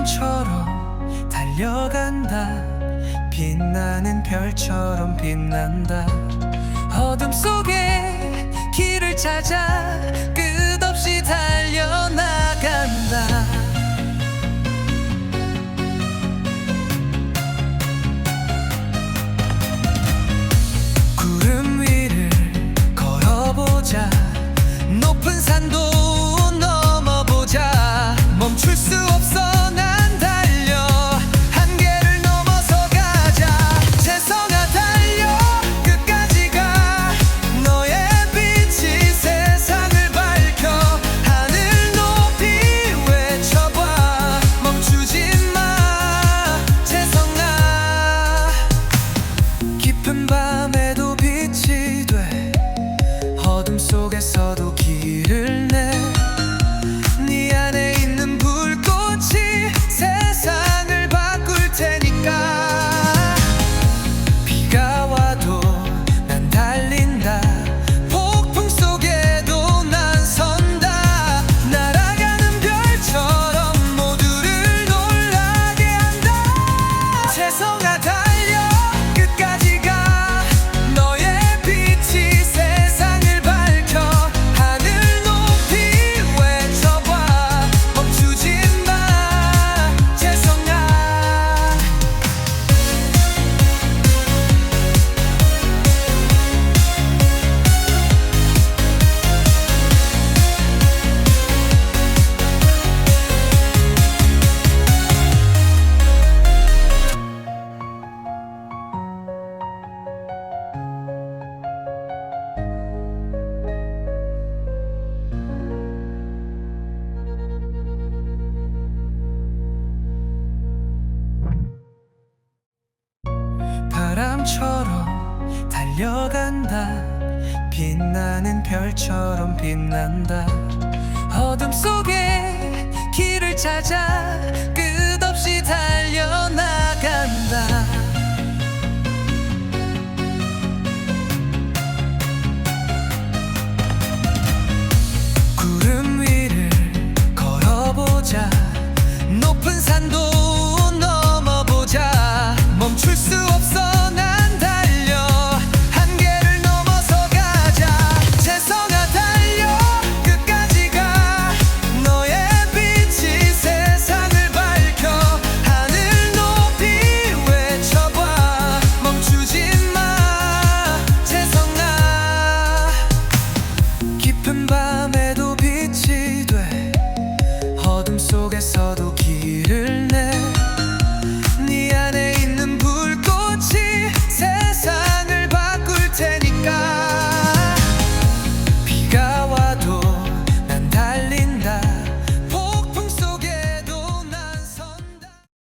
바람처럼 달려간다. 빛나는 별처럼 빛난다. 어둠 속에 길을 찾아 끝 속에서도 길을 달려간다. 빛나는 별처럼 빛난다. 어둠 속에 길을 찾아 속에서도 길을